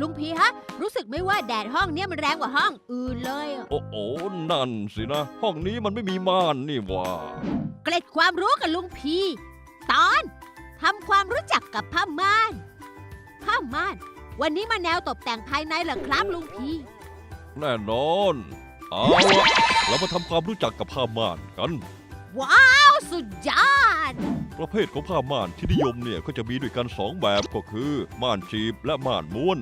ลุงพีฮะ รู้สึกไหมว่าแดดห้องเนี้ยมันแรงกว่าห้องอื่นเลยอะโอ้โหนั่นสินะ ห้องนี้มันไม่มีม่านนี่หว่า เกล็ดความรู้กับลุงพี ตอนทำความรู้จักกับผ้าม่านผ้าม่าน วันนี้มาแนวตกแต่งภายในเหรอครับลุงพี แน่นอน เอาละเรามาทำความรู้จักกับผ้าม่านกัน ว้าวสุดยอด ประเภทของผ้าม่านที่นิยมเนี่ยก็จะมีด้วยกันสองแบบก็คือ ม่านจีบและม่านม้วน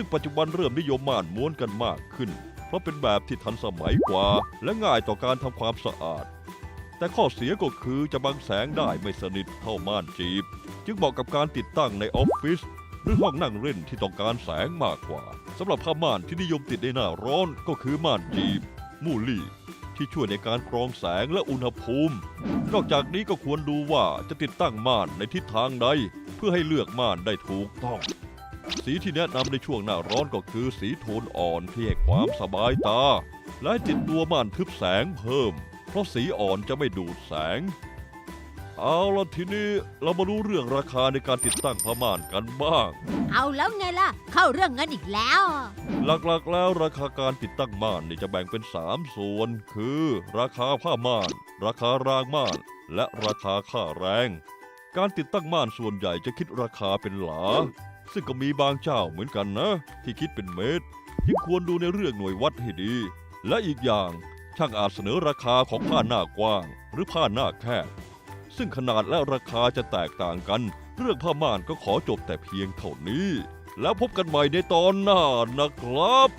ซึ่งปัจจุบันเริ่มนิยมม่านม้วนกันมากขึ้น เพราะเป็นแบบที่ทันสมัยกว่า และง่ายต่อการทำความสะอาด แต่ข้อเสียก็คือจะบังแสงได้ไม่สนิทเท่าม่านจีบ จึงเหมาะกับการติดตั้งในออฟฟิศหรือห้องนั่งเล่นที่ต้องการแสงมากกว่าสำหรับผ้าม่านที่นิยมติดในหน้าร้อนก็คือม่านจีบ มูลี่ ที่ช่วยในการกรองแสงและอุณหภูมิ นอกจากนี้ก็ควรดูว่าจะติดตั้งม่านในทิศทางใด เพื่อให้เลือกม่านได้ถูกต้อง สีที่แนะนำในช่วงหน้าร้อนก็คือสีโทนอ่อนที่ให้ความสบายตา และให้ติดตัวม่านทึบแสงเพิ่ม เพราะสีอ่อนจะไม่ดูดแสง เอาละทีนี้เรามารู้เรื่องราคาในการติดตั้งผ้าม่านกันบ้าง เอาแล้วไงล่ะ เข้าเรื่องเงินอีกแล้วอะหลักๆแล้วราคาการติดตั้งม่านนี่จะแบ่งเป็น 3 ส่วน คือ ราคาผ้าม่าน ราคารางม่าน และราคาค่าแรง การติดตั้งม่านส่วนใหญ่จะคิดราคาเป็นหลา ซึ่งก็มีบางเจ้าเหมือนกันนะ ที่คิดเป็นเมตร ที่ควรดูในเรื่องหน่วยวัดให้ดี และอีกอย่างช่างอาจเสนอราคาของผ้าหน้ากว้าง หรือผ้าหน้าแคบ ซึ่งขนาดและราคาจะแตกต่างกัน เรื่องผ้าม่านก็ขอจบแต่เพียงเท่านี้ แล้วพบกันใหม่ในตอนหน้านะครับ